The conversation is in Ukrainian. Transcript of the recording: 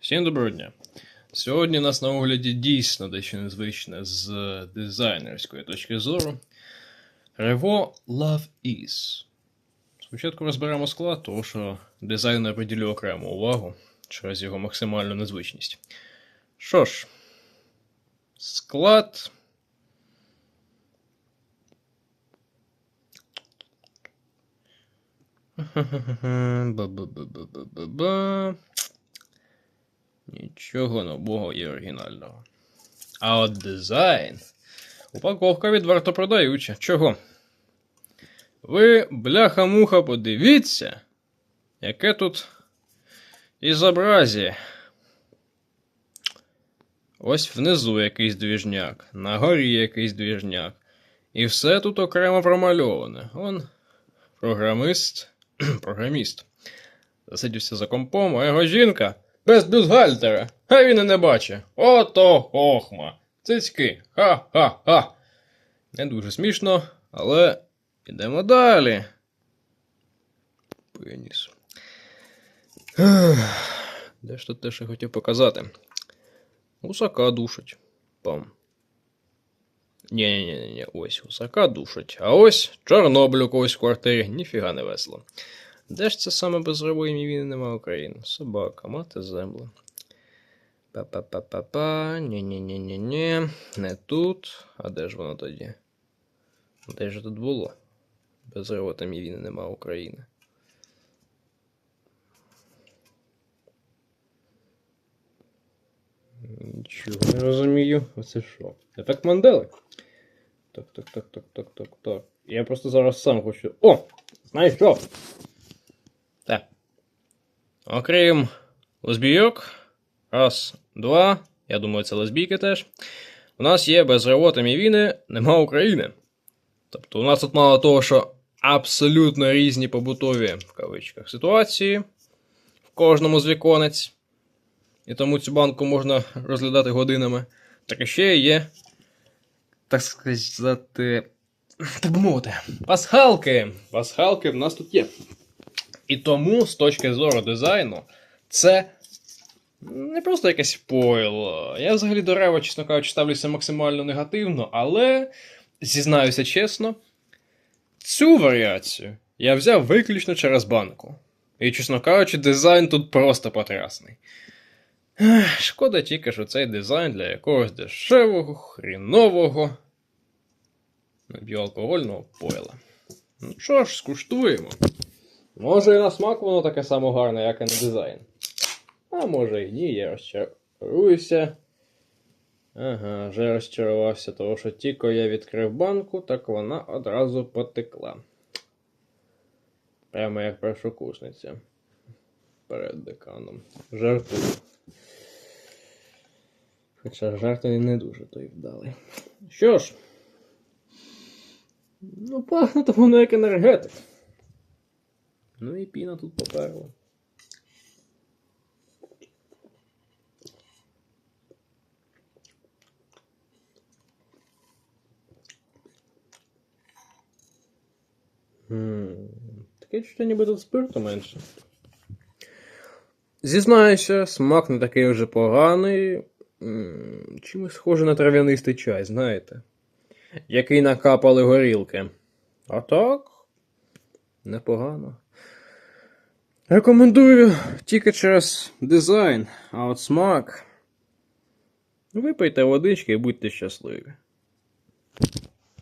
Всім доброго дня. Сьогодні у нас на огляді дійсно дещо незвичне з дизайнерської точки зору. Revo Love Is. Спочатку розберемо склад, тому що дизайну приділю окрему увагу через його максимальну незвичність. Що ж, склад. Ба-ба-ба-ба-ба-ба. Нічого нового і оригінального. А от дизайн. Упаковка відверто продаюча. Чого? Ви, бляха-муха, подивіться, яке тут ізобразі. Ось внизу якийсь двіжняк, на горі якийсь двіжняк. І все тут окремо промальоване. Он програмист. програміст. Засидівся за компом, а його жінка без бюстгальтера. А він і не бачить. Ото хохма. Цицьки. Ха-ха-ха. Не дуже смішно, але йдемо далі. Пеніс. Де ж тут те, що я хотів показати? Гусака душить. Пам. Ні-ні-ні, ось гусака душить. А ось Чорнобиль у когось в квартирі. Ніфіга не весело. Де ж це саме безробої мівіни нема України? Собака, мати землю. Па-па-па-па-па. Ні-ні-ні-ні-ні. Не тут. А де ж воно тоді? Де ж тут було? Без робота мівіни нема України. Нічого не розумію. Оце що? Ефект Мандели? Так, так, так, так, так, так, так. Я просто зараз сам хочу. О! Знаєш що? Окрім лесбійок. Раз, два. Я думаю, це лесбійки теж. У нас є без роботи мівіни, нема України. Тобто, у нас тут мало того, що абсолютно різні побутові в кавичках ситуації в кожному з віконець. І тому цю банку можна розглядати годинами. Так і ще є, так сказати, так мовити, пасхалки. Пасхалки в нас тут є. І тому, з точки зору дизайну, це не просто якесь пойло. Я взагалі до рева, чесно кажучи, ставлюся максимально негативно, але зізнаюся чесно, цю варіацію я взяв виключно через банку. І, чесно кажучи, дизайн тут просто потрясний. Шкода тільки, що цей дизайн для якогось дешевого, хрінового напівалкогольного пойла. Ну що ж, скуштуємо. Може і на смак воно таке само гарне, як і на дизайн. А може і ні, я розчаруюся. Ага, вже розчарувався, тому що тільки я відкрив банку, так вона одразу потекла. Прямо як першокурсниця. Перед деканом. Жартую. Хоча жарт і не дуже той вдалий. Що ж? Ну, пахне то воно як енергетик. Ну і піна тут поперла. Таке що ніби тут спирту менше. Зізнаюся, смак не такий вже поганий. Чимось схоже на трав'янистий чай, знаєте. Який накапали горілки. А так, непогано. Рекомендую тільки через дизайн, а от смак. Випийте водички і будьте щасливі.